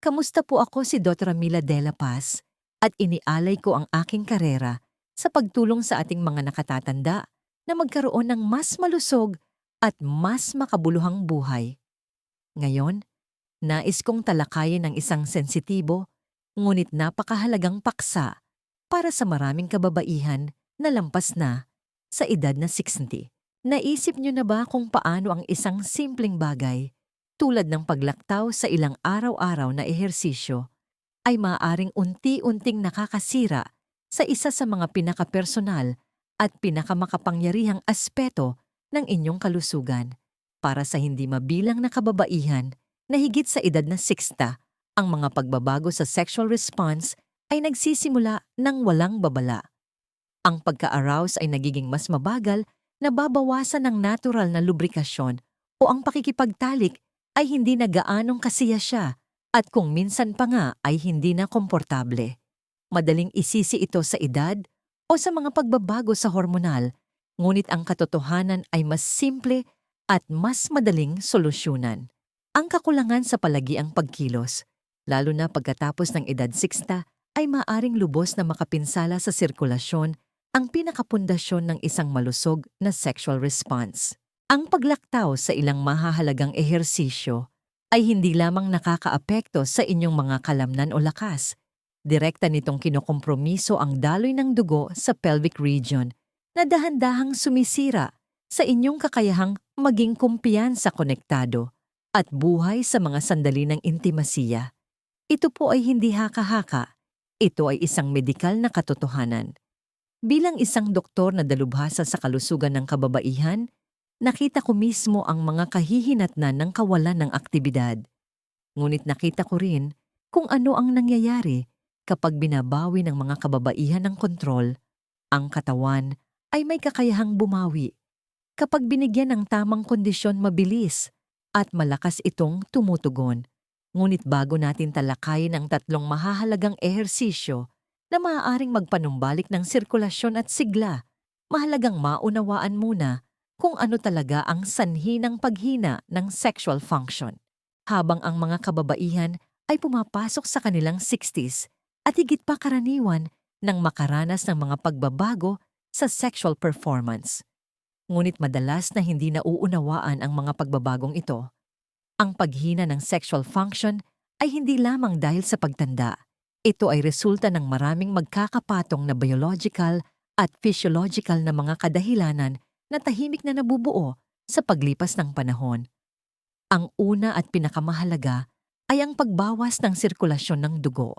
Kamusta po ako si Dr. Mila De La Paz at inialay ko ang aking karera sa pagtulong sa ating mga nakatatanda na magkaroon ng mas malusog at mas makabuluhang buhay. Ngayon, nais kong talakayin ang isang sensitibo ngunit napakahalagang paksa para sa maraming kababaihan na lampas na sa edad na 60. Naisip niyo na ba kung paano ang isang simpleng bagay tulad ng paglaktaw sa ilang araw-araw na ehersisyo ay maaaring unti-unting nakakasira sa isa sa mga pinakapersonal at pinakamakapangyarihang aspeto ng inyong kalusugan para sa hindi mabilang na kababaihan na higit sa edad na 60, ang mga pagbabago sa sexual response ay nagsisimula ng walang babala. Ang pagka-arouse ay nagiging mas mabagal nababawasan ng natural na lubrikasyon o ang pakikipagtalik ay hindi na gaanong kasiya siya at kung minsan pa nga ay hindi na komportable. Madaling isisi ito sa edad o sa mga pagbabago sa hormonal, ngunit ang katotohanan ay mas simple at mas madaling solusyonan. Ang kakulangan sa palagiang pagkilos, lalo na pagkatapos ng edad 60, ay maaring lubos na makapinsala sa sirkulasyon ang pinakapundasyon ng isang malusog na sexual response. Ang paglaktaw sa ilang mahahalagang ehersisyo ay hindi lamang nakakaapekto sa inyong mga kalamnan o lakas. Direkta nitong kinokompromiso ang daloy ng dugo sa pelvic region na dahan-dahang sumisira sa inyong kakayahang maging kumpiyansa konektado at buhay sa mga sandali ng intimasiya. Ito po ay hindi haka-haka. Ito ay isang medikal na katotohanan. Bilang isang doktor na dalubhasa sa kalusugan ng kababaihan, nakita ko mismo ang mga kahihinatnan ng kawalan ng aktibidad. Ngunit nakita ko rin kung ano ang nangyayari kapag binabawi ng mga kababaihan ng kontrol, ang katawan ay may kakayahang bumawi. Kapag binigyan ng tamang kondisyon mabilis at malakas itong tumutugon. Ngunit bago natin talakayin ang tatlong mahahalagang ehersisyo na maaaring magpanumbalik ng sirkulasyon at sigla, mahalagang maunawaan muna kung ano talaga ang sanhi ng paghina ng sexual function. Habang ang mga kababaihan ay pumapasok sa kanilang 60s at higit pa karaniwan ng makaranas ng mga pagbabago sa sexual performance. Ngunit madalas na hindi nauunawaan ang mga pagbabagong ito. Ang paghina ng sexual function ay hindi lamang dahil sa pagtanda, ito ay resulta ng maraming magkakapatong na biological at physiological na mga kadahilanan na tahimik na nabubuo sa paglipas ng panahon. Ang una at pinakamahalaga ay ang pagbawas ng sirkulasyon ng dugo.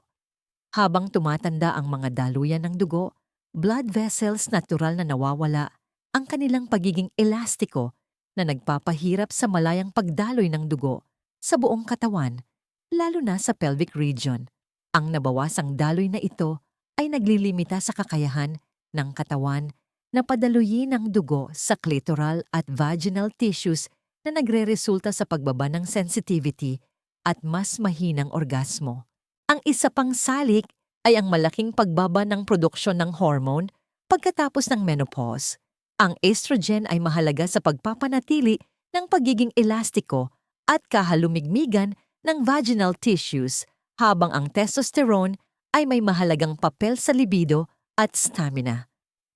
Habang tumatanda ang mga daluyan ng dugo, blood vessels natural na nawawala ang kanilang pagiging elastiko na nagpapahirap sa malayang pagdaloy ng dugo sa buong katawan, lalo na sa pelvic region. Ang nabawasang daloy na ito ay naglilimita sa kakayahan ng katawan na padaluyin ang dugo sa clitoral at vaginal tissues na nagre-resulta sa pagbaba ng sensitivity at mas mahinang orgasmo. Ang isa pang salik ay ang malaking pagbaba ng produksyon ng hormone pagkatapos ng menopause. Ang estrogen ay mahalaga sa pagpapanatili ng pagiging elastiko at kahalumigmigan ng vaginal tissues habang ang testosterone ay may mahalagang papel sa libido at stamina.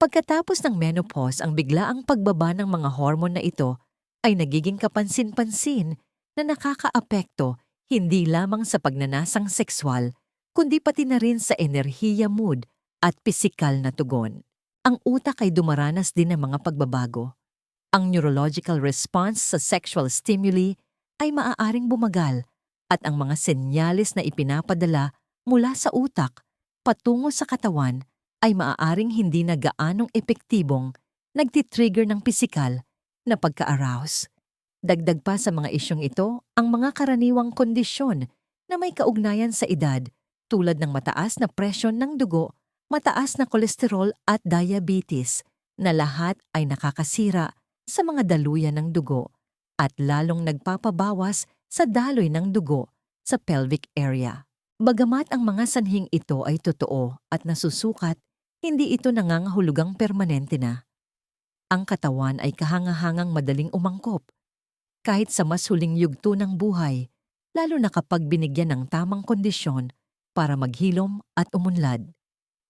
Pagkatapos ng menopause ang biglaang pagbaba ng mga hormone na ito ay nagiging kapansin-pansin na nakakaapekto hindi lamang sa pagnanasang sexual, kundi pati na rin sa enerhiya mood at pisikal na tugon. Ang utak ay dumaranas din ng mga pagbabago. Ang neurological response sa sexual stimuli ay maaaring bumagal at ang mga senyales na ipinapadala mula sa utak patungo sa katawan ay maaaring hindi na gaanong epektibong nagtitrigger ng pisikal na pagka-arouse. Dagdag pa sa mga isyong ito ang mga karaniwang kondisyon na may kaugnayan sa edad tulad ng mataas na presyon ng dugo, mataas na kolesterol at diabetes na lahat ay nakakasira sa mga daluyan ng dugo at lalong nagpapabawas sa daloy ng dugo sa pelvic area. Bagamat ang mga sanhing ito ay totoo at nasusukat, hindi ito nangangahulugang permanente na. Ang katawan ay kahangahangang madaling umangkop. Kahit sa mas huling yugto ng buhay, lalo na kapag binigyan ng tamang kondisyon para maghilom at umunlad.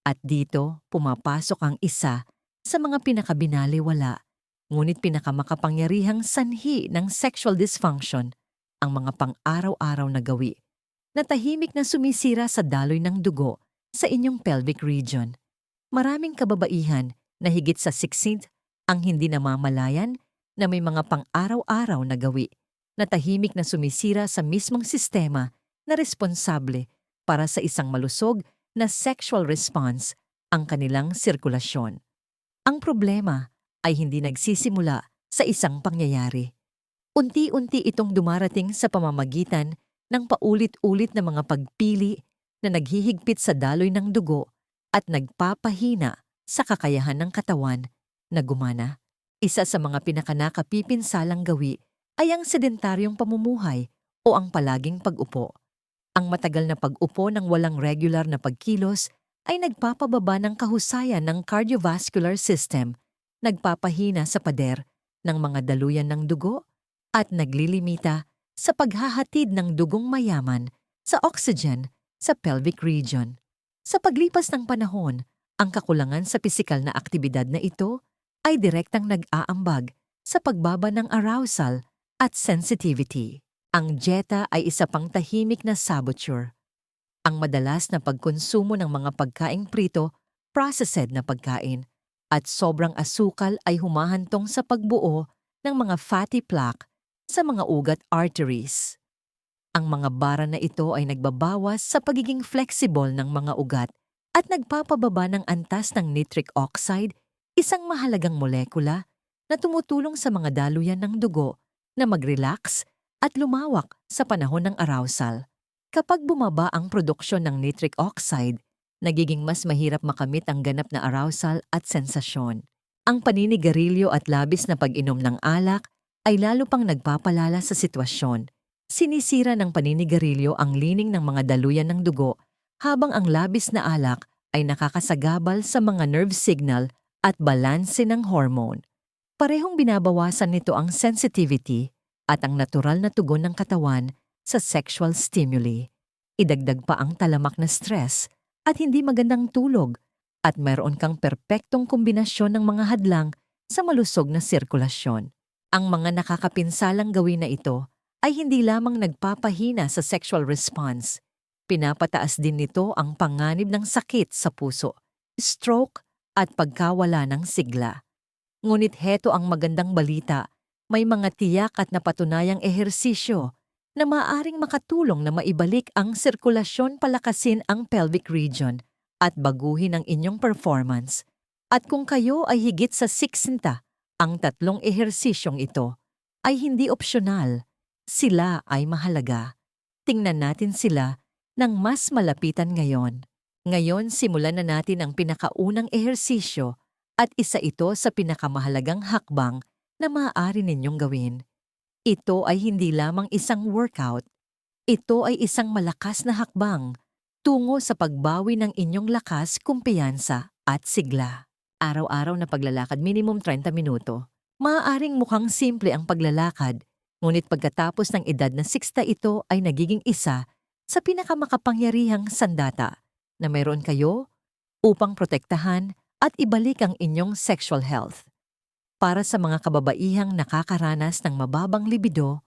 At dito, pumapasok ang isa sa mga pinakabinaliwala, ngunit pinakamakapangyarihang sanhi ng sexual dysfunction, ang mga pang-araw-araw na gawi, na tahimik na sumisira sa daloy ng dugo sa inyong pelvic region. Maraming kababaihan na higit sa 16 ang hindi namamalayan na may mga pang-araw-araw na gawi na tahimik na sumisira sa mismong sistema na responsable para sa isang malusog na sexual response ang kanilang sirkulasyon. Ang problema ay hindi nagsisimula sa isang pangyayari. Unti-unti itong dumarating sa pamamagitan ng paulit-ulit na mga pagpili na naghihigpit sa daloy ng dugo at nagpapahina sa kakayahan ng katawan na gumana. Isa sa mga pinakanakapipinsalang gawi ay ang sedentaryong pamumuhay o ang palaging pag-upo. Ang matagal na pag-upo ng walang regular na pagkilos ay nagpapababa ng kahusayan ng cardiovascular system, nagpapahina sa pader ng mga daluyan ng dugo at naglilimita sa paghahatid ng dugong mayaman sa oxygen sa pelvic region. Sa paglipas ng panahon, ang kakulangan sa pisikal na aktibidad na ito ay direktang nag-aambag sa pagbaba ng arousal at sensitivity. Ang dieta ay isa pang tahimik na saboteur. Ang madalas na pagkonsumo ng mga pagkaing prito, processed na pagkain, at sobrang asukal ay humahantong sa pagbuo ng mga fatty plaque sa mga ugat arteries. Ang mga bara na ito ay nagbabawas sa pagiging flexible ng mga ugat at nagpapababa ng antas ng nitric oxide, isang mahalagang molekula na tumutulong sa mga daluyan ng dugo na mag-relax at lumawak sa panahon ng arousal. Kapag bumaba ang produksyon ng nitric oxide, nagiging mas mahirap makamit ang ganap na arousal at sensasyon. Ang paninigarilyo at labis na pag-inom ng alak ay lalo pang nagpapalala sa sitwasyon Sinisira ng paninigarilyo ang lining ng mga daluyan ng dugo habang ang labis na alak ay nakakasagabal sa mga nerve signal at balanse ng hormone. Parehong binabawasan nito ang sensitivity at ang natural na tugon ng katawan sa sexual stimuli. Idagdag pa ang talamak na stress at hindi magandang tulog at mayroon kang perpektong kombinasyon ng mga hadlang sa malusog na sirkulasyon. Ang mga nakakapinsalang gawin na ito ay hindi lamang nagpapahina sa sexual response, pinapataas din nito ang panganib ng sakit sa puso, stroke at pagkawala ng sigla. Ngunit heto ang magandang balita, may mga tiyak at napatunayang ehersisyo na maaring makatulong na maibalik ang sirkulasyon palakasin ang pelvic region at baguhin ang inyong performance. At kung kayo ay higit sa 60, ang tatlong ehersisyong ito ay hindi opsyonal sila ay mahalaga. Tingnan natin sila ng mas malapitan ngayon. Ngayon simulan na natin ang pinakaunang ehersisyo at isa ito sa pinakamahalagang hakbang na maaari ninyong gawin. Ito ay hindi lamang isang workout. Ito ay isang malakas na hakbang tungo sa pagbawi ng inyong lakas, kumpiyansa at sigla. Araw-araw na paglalakad minimum 30 minuto. Maaaring mukhang simple ang paglalakad, Ngunit pagkatapos ng edad na 60 ito ay nagiging isa sa pinakamakapangyarihang sandata na mayroon kayo upang protektahan at ibalik ang inyong sexual health. Para sa mga kababaihang nakakaranas ng mababang libido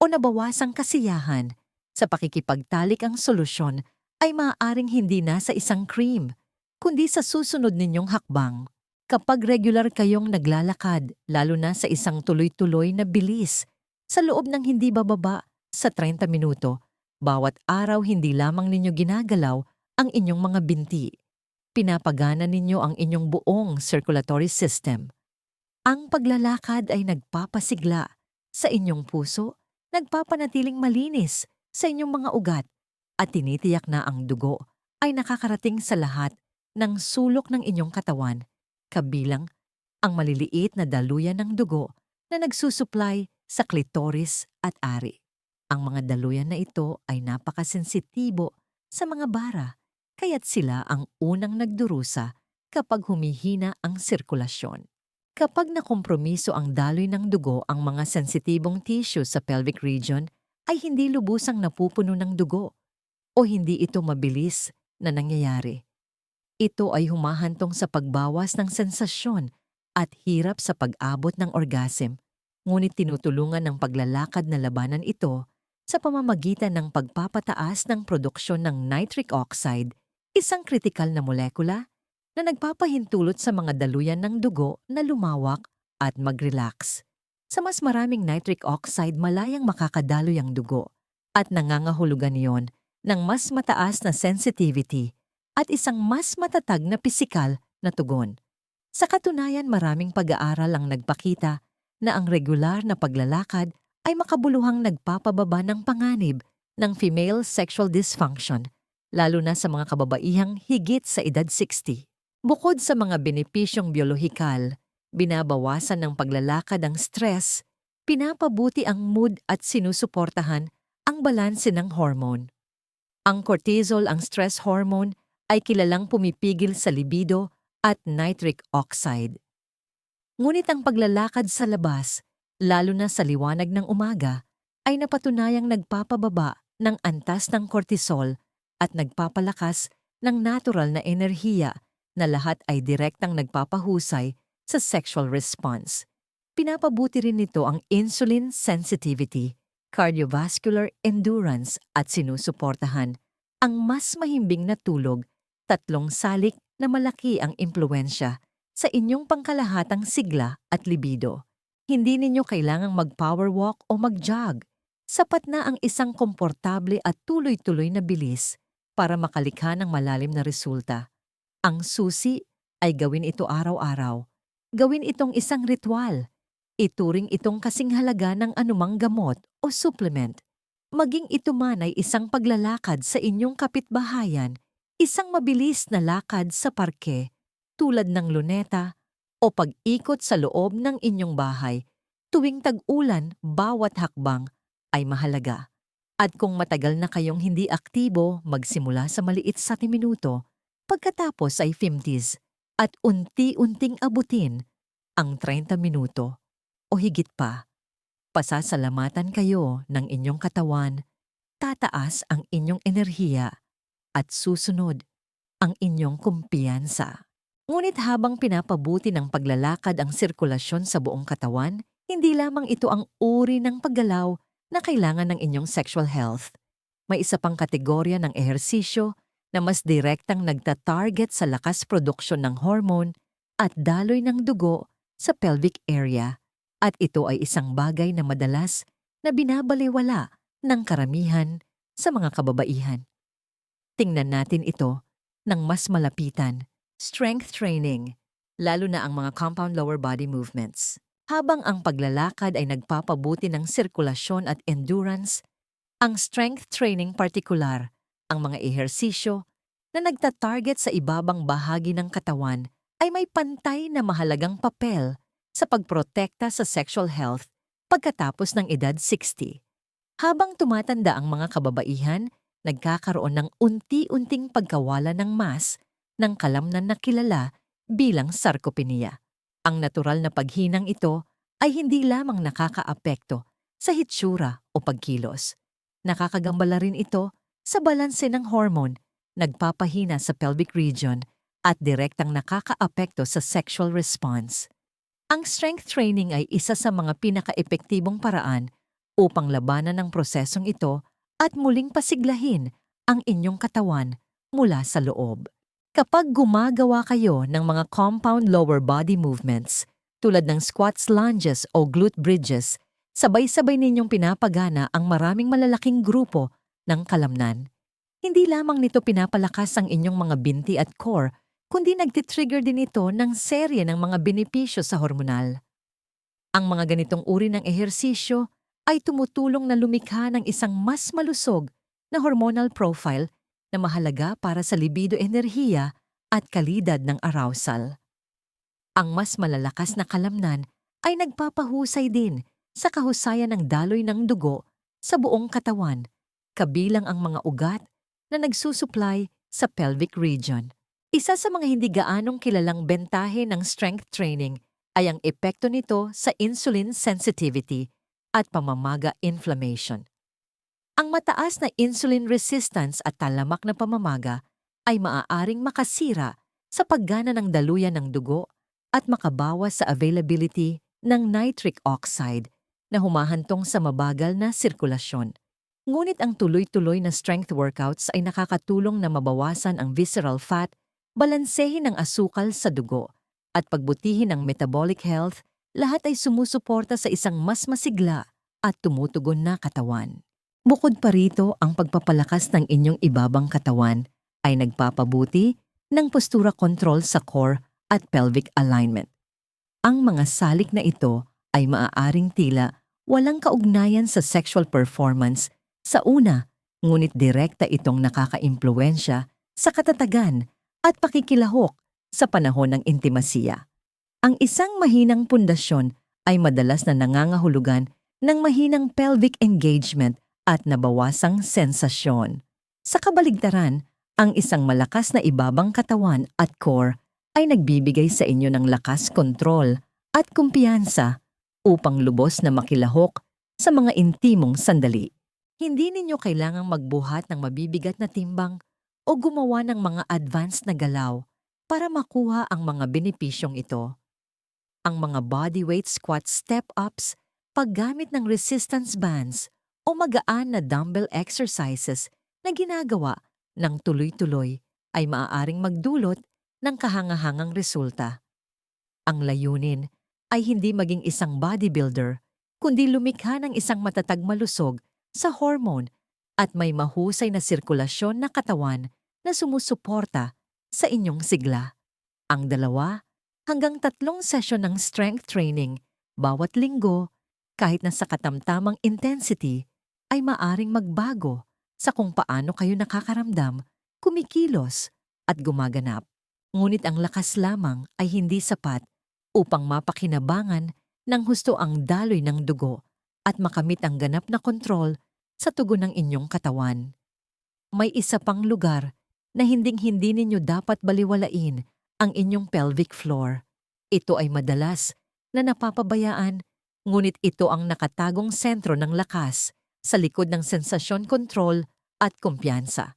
o nabawasang kasiyahan, sa pakikipagtalik ang solusyon ay maaaring hindi na sa isang cream, kundi sa susunod ninyong hakbang. Kapag regular kayong naglalakad, lalo na sa isang tuloy-tuloy na bilis sa loob ng hindi bababa sa 30 minuto, bawat araw hindi lamang ninyo ginagalaw ang inyong mga binti. Pinapagana ninyo ang inyong buong circulatory system. Ang paglalakad ay nagpapasigla sa inyong puso, nagpapanatiling malinis sa inyong mga ugat, at tinitiyak na ang dugo ay nakakarating sa lahat ng sulok ng inyong katawan, kabilang ang maliliit na daluyan ng dugo na nagsusupply sa klitoris at ari. Ang mga daluyan na ito ay napakasensitibo sa mga bara, kaya't sila ang unang nagdurusa kapag humihina ang sirkulasyon. Kapag nakompromiso ang daloy ng dugo ang mga sensitibong tissue sa pelvic region, ay hindi lubusang napupuno ng dugo o hindi ito mabilis na nangyayari. Ito ay humahantong sa pagbawas ng sensasyon at hirap sa pag-abot ng orgasm, ngunit tinutulungan ng paglalakad na labanan ito sa pamamagitan ng pagpapataas ng produksyon ng nitric oxide, isang kritikal na molekula na nagpapahintulot sa mga daluyan ng dugo na lumawak at mag-relax. Sa mas maraming nitric oxide, malayang makakadaloy ang dugo at nangangahulugan iyon ng mas mataas na sensitivity at isang mas matatag na pisikal na tugon. Sa katunayan, maraming pag-aaral ang nagpakita na ang regular na paglalakad ay makabuluhang nagpapababa ng panganib ng female sexual dysfunction, lalo na sa mga kababaihang higit sa edad 60. Bukod sa mga benepisyong biolohikal, binabawasan ng paglalakad ang stress, pinapabuti ang mood at sinusuportahan ang balanse ng hormone. Ang cortisol, ang stress hormone, ay kilalang pumipigil sa libido at nitric oxide. Ngunit ang paglalakad sa labas, lalo na sa liwanag ng umaga, ay napatunayang nagpapababa ng antas ng cortisol at nagpapalakas ng natural na enerhiya na lahat ay direktang nagpapahusay sa sexual response. Pinapabuti rin nito ang insulin sensitivity, cardiovascular endurance at sinusuportahan ang mas mahimbing na tulog, tatlong salik na malaki ang impluensya sa inyong pangkalahatang sigla at libido. Hindi ninyo kailangang mag-power walk o mag-jog. Sapat na ang isang komportable at tuloy-tuloy na bilis para makalikha ng malalim na resulta. Ang susi ay gawin ito araw-araw. Gawin itong isang ritual. Ituring itong kasing halaga ng anumang gamot o supplement. Maging ito man ay isang paglalakad sa inyong kapitbahayan, isang mabilis na lakad sa parke, tulad ng luneta, o pag-ikot sa loob ng inyong bahay, tuwing tag-ulan bawat hakbang ay mahalaga. At kung matagal na kayong hindi aktibo, magsimula sa maliit sa minuto, pagkatapos ay 50s at unti-unting abutin ang 30 minuto o higit pa. Pasasalamatan kayo ng inyong katawan, tataas ang inyong enerhiya at susunod ang inyong kumpiyansa. Ngunit habang pinapabuti ng paglalakad ang sirkulasyon sa buong katawan, hindi lamang ito ang uri ng paggalaw na kailangan ng inyong sexual health. May isa pang kategorya ng ehersisyo na mas direktang nagta-target sa lakas produksyon ng hormone at daloy ng dugo sa pelvic area at ito ay isang bagay na madalas na binabaliwala ng karamihan sa mga kababaihan. Tingnan natin ito ng mas malapitan. Strength training, lalo na ang mga compound lower body movements. Habang ang paglalakad ay nagpapabuti ng sirkulasyon at endurance, ang strength training partikular ang mga ehersisyo na nagtatarget sa ibabang bahagi ng katawan ay may pantay na mahalagang papel sa pagprotekta sa sexual health pagkatapos ng edad 60. Habang tumatanda ang mga kababaihan, nagkakaroon ng unti-unting pagkawala ng mass ng kalamnan na kilala bilang sarcopenia. Ang natural na paghinang ito ay hindi lamang nakakaapekto sa hitsura o pagkilos. Nakakagambala rin ito sa balanse ng hormone, nagpapahina sa pelvic region at direktang nakakaapekto sa sexual response. Ang strength training ay isa sa mga pinaka-epektibong paraan upang labanan ang prosesong ito at muling pasiglahin ang inyong katawan mula sa loob. Kapag gumagawa kayo ng mga compound lower body movements tulad ng squats lunges o glute bridges, sabay-sabay ninyong pinapagana ang maraming malalaking grupo ng kalamnan. Hindi lamang nito pinapalakas ang inyong mga binti at core, kundi nagtitrigger din ito ng serye ng mga benepisyo sa hormonal. Ang mga ganitong uri ng ehersisyo ay tumutulong na lumikha ng isang mas malusog na hormonal profile na mahalaga para sa libido enerhiya at kalidad ng arousal. Ang mas malalakas na kalamnan ay nagpapahusay din sa kahusayan ng daloy ng dugo sa buong katawan kabilang ang mga ugat na nagsusupply sa pelvic region. Isa sa mga hindi gaanong kilalang bentahe ng strength training ay ang epekto nito sa insulin sensitivity at pamamaga inflammation. Ang mataas na insulin resistance at talamak na pamamaga ay maaaring makasira sa paggana ng daluyan ng dugo at makabawas sa availability ng nitric oxide na humahantong sa mabagal na sirkulasyon. Ngunit ang tuloy-tuloy na strength workouts ay nakakatulong na mabawasan ang visceral fat, balansehin ang asukal sa dugo, at pagbutihin ang metabolic health, lahat ay sumusuporta sa isang mas masigla at tumutugon na katawan. Bukod pa rito, ang pagpapalakas ng inyong ibabang katawan ay nagpapabuti ng postura control sa core at pelvic alignment. Ang mga salik na ito ay maaaring tila walang kaugnayan sa sexual performance sa una, ngunit direkta itong nakakaimpluensya sa katatagan at pakikilahok sa panahon ng intimasiya. Ang isang mahinang pundasyon ay madalas na nangangahulugan ng mahinang pelvic engagement at nabawasang sensasyon. Sa kabaligtaran, ang isang malakas na ibabang katawan at core ay nagbibigay sa inyo ng lakas kontrol at kumpiyansa upang lubos na makilahok sa mga intimong sandali. Hindi ninyo kailangang magbuhat ng mabibigat na timbang o gumawa ng mga advanced na galaw para makuha ang mga benepisyong ito. Ang mga bodyweight squat step-ups, paggamit ng resistance bands o magaan na dumbbell exercises na ginagawa ng tuloy-tuloy ay maaaring magdulot ng kahangahangang resulta. Ang layunin ay hindi maging isang bodybuilder, kundi lumikha ng isang matatag malusog sa hormone at may mahusay na sirkulasyon na katawan na sumusuporta sa inyong sigla. Ang dalawa hanggang tatlong sesyon ng strength training bawat linggo kahit na sa katamtamang intensity ay maaring magbago sa kung paano kayo nakakaramdam, kumikilos at gumaganap. Ngunit ang lakas lamang ay hindi sapat upang mapakinabangan ng husto ang daloy ng dugo at makamit ang ganap na kontrol sa tugon ng inyong katawan. May isa pang lugar na hinding-hindi ninyo dapat baliwalain ang inyong pelvic floor. Ito ay madalas na napapabayaan, ngunit ito ang nakatagong sentro ng lakas sa likod ng sensasyon control at kumpiyansa.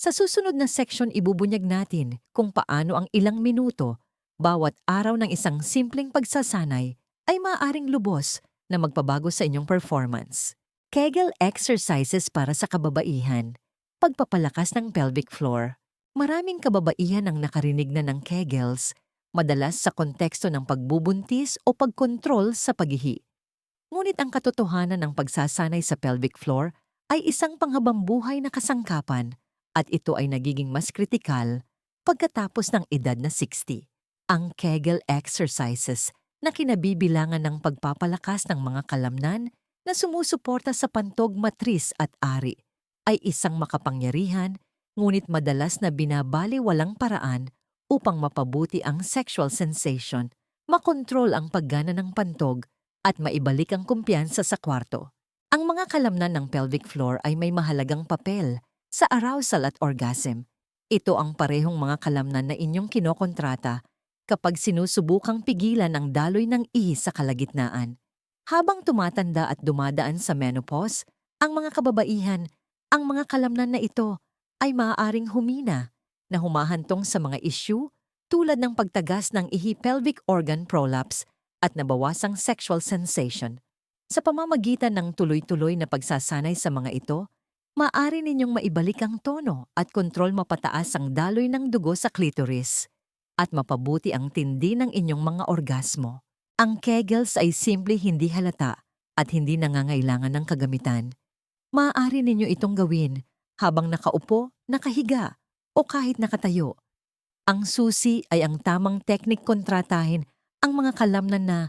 Sa susunod na section ibubunyag natin kung paano ang ilang minuto bawat araw ng isang simpleng pagsasanay ay maaaring lubos na magpabago sa inyong performance. Kegel exercises para sa kababaihan, pagpapalakas ng pelvic floor. Maraming kababaihan ang nakarinig na ng Kegels, madalas sa konteksto ng pagbubuntis o pagkontrol sa paghihi. Ngunit ang katotohanan ng pagsasanay sa pelvic floor ay isang panghabambuhay na kasangkapan at ito ay nagiging mas kritikal pagkatapos ng edad na 60. Ang Kegel exercises na kinabibilangan ng pagpapalakas ng mga kalamnan na sumusuporta sa pantog matris at ari ay isang makapangyarihan ngunit madalas na binabali walang paraan upang mapabuti ang sexual sensation, makontrol ang paggana ng pantog at maibalik ang kumpiyansa sa kwarto. Ang mga kalamnan ng pelvic floor ay may mahalagang papel sa arousal at orgasm. Ito ang parehong mga kalamnan na inyong kinokontrata kapag sinusubukang pigilan ang daloy ng ihi sa kalagitnaan. Habang tumatanda at dumadaan sa menopause, ang mga kababaihan, ang mga kalamnan na ito ay maaaring humina na humahantong sa mga issue tulad ng pagtagas ng ihi pelvic organ prolapse at nabawasang sexual sensation. Sa pamamagitan ng tuloy-tuloy na pagsasanay sa mga ito, maaari ninyong maibalik ang tono at kontrol mapataas ang daloy ng dugo sa clitoris at mapabuti ang tindi ng inyong mga orgasmo. Ang kegels ay simple hindi halata at hindi nangangailangan ng kagamitan. Maaari ninyo itong gawin habang nakaupo, nakahiga, o kahit nakatayo. Ang susi ay ang tamang teknik kontratahin ang mga kalamnan na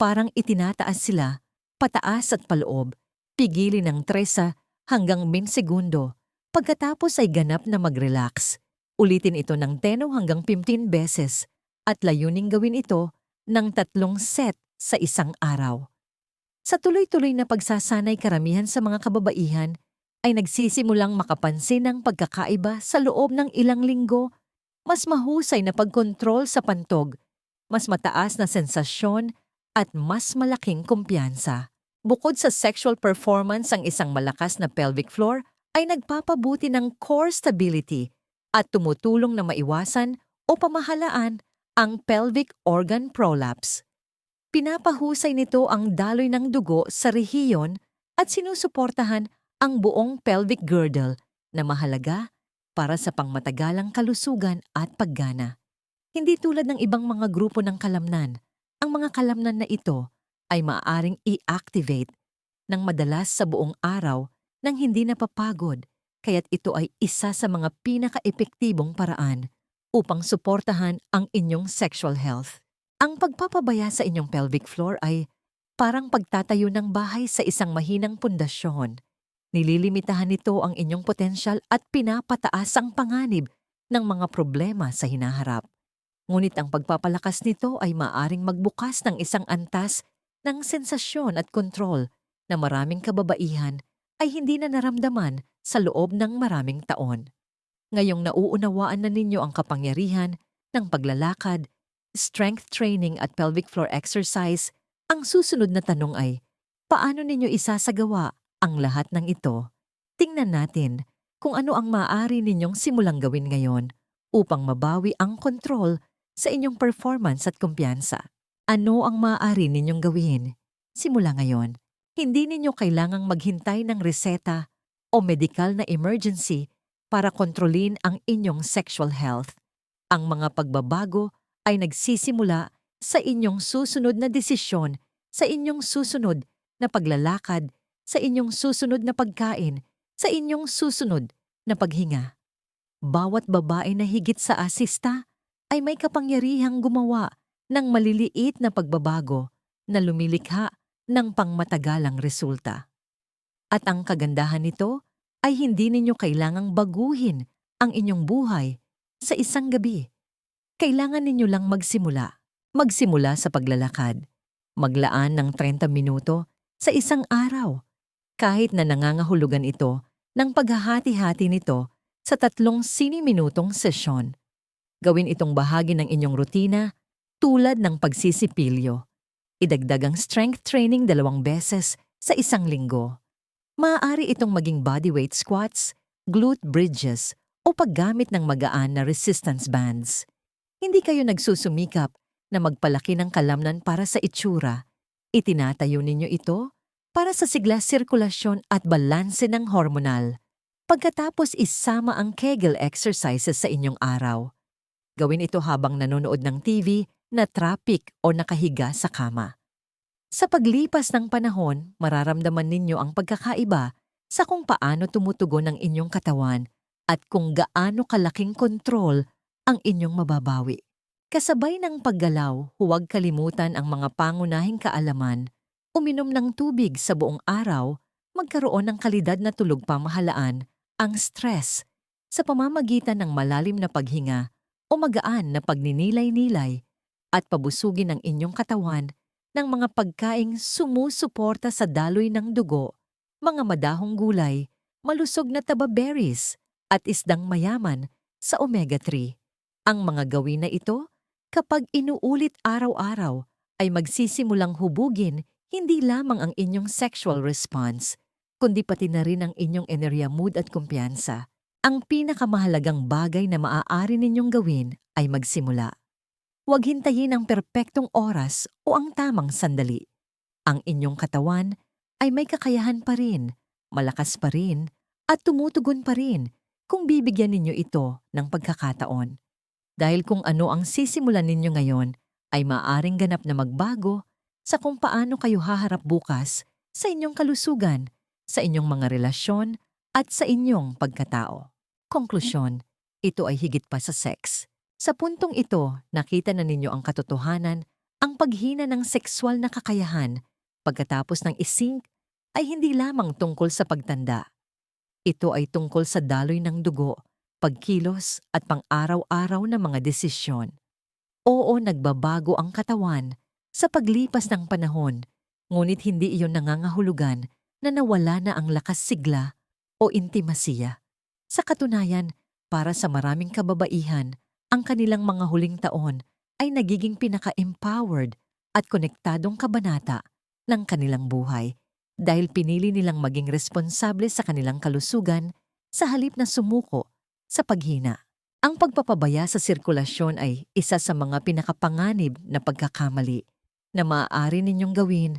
parang itinataas sila, pataas at paloob, pigilin ng 3 hanggang min segundo. Pagkatapos ay ganap na mag-relax. Ulitin ito ng 10 hanggang 15 beses at layuning gawin ito ng tatlong set sa isang araw. Sa tuloy-tuloy na pagsasanay karamihan sa mga kababaihan ay nagsisimulang makapansin ng pagkakaiba sa loob ng ilang linggo, mas mahusay na pagkontrol sa pantog, mas mataas na sensasyon at mas malaking kumpiyansa. Bukod sa sexual performance ang isang malakas na pelvic floor ay nagpapabuti ng core stability at tumutulong na maiwasan o pamahalaan ang pelvic organ prolapse. Pinapahusay nito ang daloy ng dugo sa rehiyon at sinusuportahan ang buong pelvic girdle na mahalaga para sa pangmatagalang kalusugan at paggana. Hindi tulad ng ibang mga grupo ng kalamnan, ang mga kalamnan na ito ay maaaring i-activate ng madalas sa buong araw nang hindi napapagod, kaya't ito ay isa sa mga pinaka-epektibong paraan upang suportahan ang inyong sexual health. Ang pagpapabaya sa inyong pelvic floor ay parang pagtatayo ng bahay sa isang mahinang pundasyon. Nililimitahan nito ang inyong potensyal at pinapataas ang panganib ng mga problema sa hinaharap. Ngunit ang pagpapalakas nito ay maaring magbukas ng isang antas ng sensasyon at kontrol na maraming kababaihan ay hindi na naramdaman sa loob ng maraming taon. Ngayong nauunawaan na ninyo ang kapangyarihan ng paglalakad, strength training at pelvic floor exercise, ang susunod na tanong ay, paano ninyo isasagawa ang lahat ng ito? Tingnan natin kung ano ang maaari ninyong simulang gawin ngayon upang mabawi ang kontrol sa inyong performance at kumpiyansa. Ano ang maaari ninyong gawin? Simula ngayon, hindi ninyo kailangang maghintay ng reseta o medikal na emergency para kontrolin ang inyong sexual health. Ang mga pagbabago ay nagsisimula sa inyong susunod na desisyon, sa inyong susunod na paglalakad, sa inyong susunod na pagkain, sa inyong susunod na paghinga. Bawat babae na higit sa asista ay may kapangyarihang gumawa ng maliliit na pagbabago na lumilikha ng pangmatagalang resulta. At ang kagandahan nito ay hindi ninyo kailangang baguhin ang inyong buhay sa isang gabi. Kailangan ninyo lang magsimula. Magsimula sa paglalakad. Maglaan ng 30 minuto sa isang araw. Kahit na nangangahulugan ito ng paghahati-hati nito sa tatlong sini-minutong sesyon. Gawin itong bahagi ng inyong rutina tulad ng pagsisipilyo. Idagdag ang strength training dalawang beses sa isang linggo. Maaari itong maging bodyweight squats, glute bridges, o paggamit ng magaan na resistance bands. Hindi kayo nagsusumikap na magpalaki ng kalamnan para sa itsura. Itinatayo ninyo ito para sa sigla sirkulasyon at balanse ng hormonal. Pagkatapos isama ang Kegel exercises sa inyong araw. Gawin ito habang nanonood ng TV na traffic o nakahiga sa kama. Sa paglipas ng panahon, mararamdaman ninyo ang pagkakaiba sa kung paano tumutugon ang inyong katawan at kung gaano kalaking kontrol ang inyong mababawi. Kasabay ng paggalaw, huwag kalimutan ang mga pangunahing kaalaman, uminom ng tubig sa buong araw, magkaroon ng kalidad na tulog pamahalaan, ang stress, sa pamamagitan ng malalim na paghinga o magaan na pagninilay-nilay at pabusugin ang inyong katawan ng mga pagkaing sumusuporta sa daloy ng dugo, mga madahong gulay, malusog na taba berries, at isdang mayaman sa omega-3. Ang mga gawin na ito, kapag inuulit araw-araw, ay magsisimulang hubugin hindi lamang ang inyong sexual response, kundi pati na rin ang inyong enerya mood at kumpiyansa. Ang pinakamahalagang bagay na maaari ninyong gawin ay magsimula. Huwag hintayin ang perpektong oras o ang tamang sandali. Ang inyong katawan ay may kakayahan pa rin, malakas pa rin, at tumutugon pa rin kung bibigyan ninyo ito ng pagkakataon. Dahil kung ano ang sisimulan ninyo ngayon ay maaring ganap na magbago sa kung paano kayo haharap bukas sa inyong kalusugan, sa inyong mga relasyon, at sa inyong pagkatao. Konklusyon, ito ay higit pa sa sex. Sa puntong ito, nakita na ninyo ang katotohanan, ang paghina ng sexual na kakayahan pagkatapos ng isink ay hindi lamang tungkol sa pagtanda. Ito ay tungkol sa daloy ng dugo, pagkilos at pang-araw-araw na mga desisyon. Oo, nagbabago ang katawan sa paglipas ng panahon, ngunit hindi iyon nangangahulugan na nawala na ang lakas sigla o intimasiya. Sa katunayan, para sa maraming kababaihan, ang kanilang mga huling taon ay nagiging pinaka-empowered at konektadong kabanata ng kanilang buhay dahil pinili nilang maging responsable sa kanilang kalusugan sa halip na sumuko sa paghina. Ang pagpapabaya sa sirkulasyon ay isa sa mga pinakapanganib na pagkakamali na maaari ninyong gawin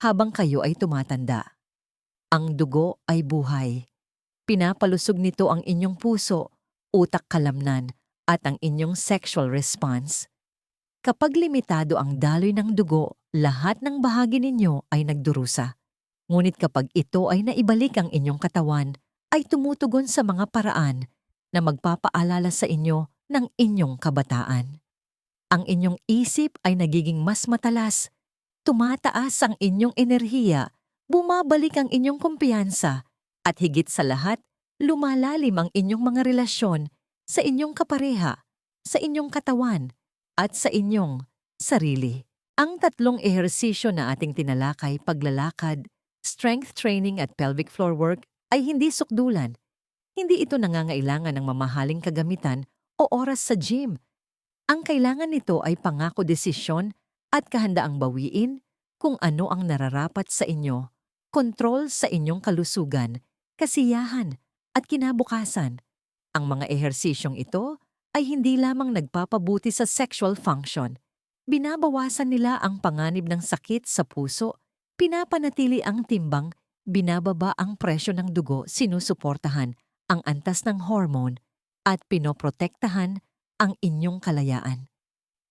habang kayo ay tumatanda. Ang dugo ay buhay. Pinapalusog nito ang inyong puso, utak kalamnan, at ang inyong sexual response. Kapag limitado ang daloy ng dugo, lahat ng bahagi ninyo ay nagdurusa. Ngunit kapag ito ay naibalik ang inyong katawan, ay tumutugon sa mga paraan na magpapaalala sa inyo ng inyong kabataan. Ang inyong isip ay nagiging mas matalas, tumataas ang inyong enerhiya, bumabalik ang inyong kumpiyansa, at higit sa lahat, lumalalim ang inyong mga relasyon sa inyong kapareha, sa inyong katawan, at sa inyong sarili. Ang tatlong ehersisyo na ating tinalakay, paglalakad, strength training at pelvic floor work ay hindi sukdulan. Hindi ito nangangailangan ng mamahaling kagamitan o oras sa gym. Ang kailangan nito ay pangako desisyon at kahandaang bawiin kung ano ang nararapat sa inyo, kontrol sa inyong kalusugan, kasiyahan at kinabukasan. Ang mga ehersisyong ito ay hindi lamang nagpapabuti sa sexual function. Binabawasan nila ang panganib ng sakit sa puso, pinapanatili ang timbang, binababa ang presyo ng dugo, sinusuportahan ang antas ng hormone, at pinoprotektahan ang inyong kalayaan.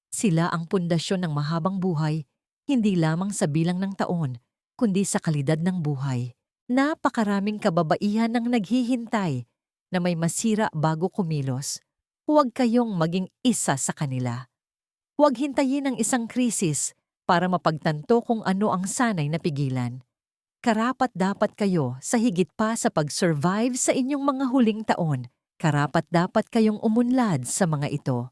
Sila ang pundasyon ng mahabang buhay, hindi lamang sa bilang ng taon, kundi sa kalidad ng buhay. Napakaraming kababaihan ang naghihintay na may masira bago kumilos. Huwag kayong maging isa sa kanila. Huwag hintayin ang isang krisis para mapagtanto kung ano ang sanay na pigilan. Karapat dapat kayo sa higit pa sa pag-survive sa inyong mga huling taon. Karapat dapat kayong umunlad sa mga ito.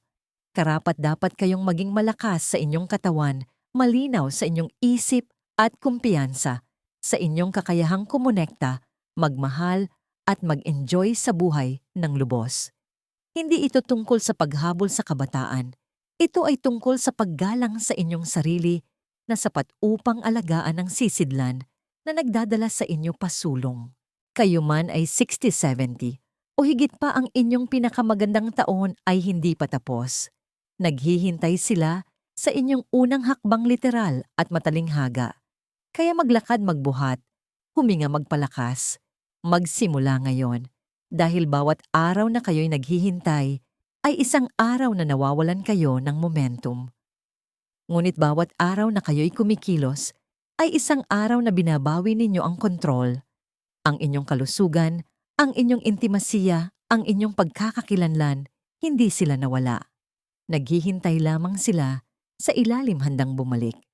Karapat dapat kayong maging malakas sa inyong katawan, malinaw sa inyong isip at kumpiyansa, sa inyong kakayahang kumonekta, magmahal at mag-enjoy sa buhay ng lubos. Hindi ito tungkol sa paghabol sa kabataan. Ito ay tungkol sa paggalang sa inyong sarili na sapat upang alagaan ang sisidlan na nagdadala sa inyo pasulong. Kayo man ay 60-70 o higit pa ang inyong pinakamagandang taon ay hindi pa tapos. Naghihintay sila sa inyong unang hakbang literal at matalinghaga. Kaya maglakad magbuhat, huminga magpalakas, magsimula ngayon dahil bawat araw na kayo'y naghihintay ay isang araw na nawawalan kayo ng momentum. Ngunit bawat araw na kayo'y kumikilos ay isang araw na binabawi ninyo ang kontrol, ang inyong kalusugan, ang inyong intimasiya, ang inyong pagkakakilanlan, hindi sila nawala. Naghihintay lamang sila sa ilalim handang bumalik.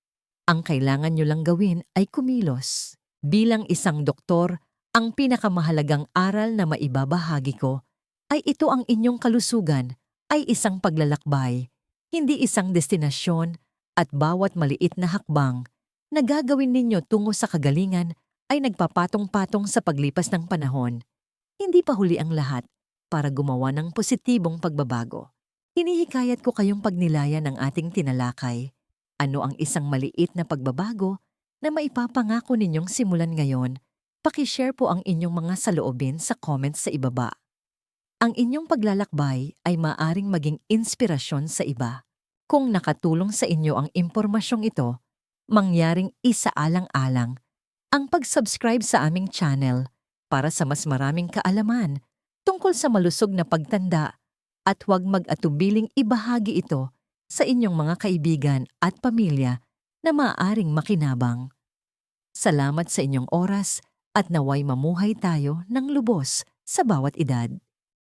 Ang kailangan nyo lang gawin ay kumilos. Bilang isang doktor, ang pinakamahalagang aral na maibabahagi ko ay ito ang inyong kalusugan ay isang paglalakbay, hindi isang destinasyon at bawat maliit na hakbang na gagawin ninyo tungo sa kagalingan ay nagpapatong-patong sa paglipas ng panahon. Hindi pa huli ang lahat para gumawa ng positibong pagbabago. Hinihikayat ko kayong pagnilayan ng ating tinalakay. Ano ang isang maliit na pagbabago na maipapangako ninyong simulan ngayon Pakishare po ang inyong mga saloobin sa comments sa ibaba. Ang inyong paglalakbay ay maaring maging inspirasyon sa iba. Kung nakatulong sa inyo ang impormasyong ito, mangyaring isaalang-alang ang pag-subscribe sa aming channel para sa mas maraming kaalaman tungkol sa malusog na pagtanda at huwag mag-atubiling ibahagi ito sa inyong mga kaibigan at pamilya na maaaring makinabang. Salamat sa inyong oras at naway mamuhay tayo ng lubos sa bawat edad.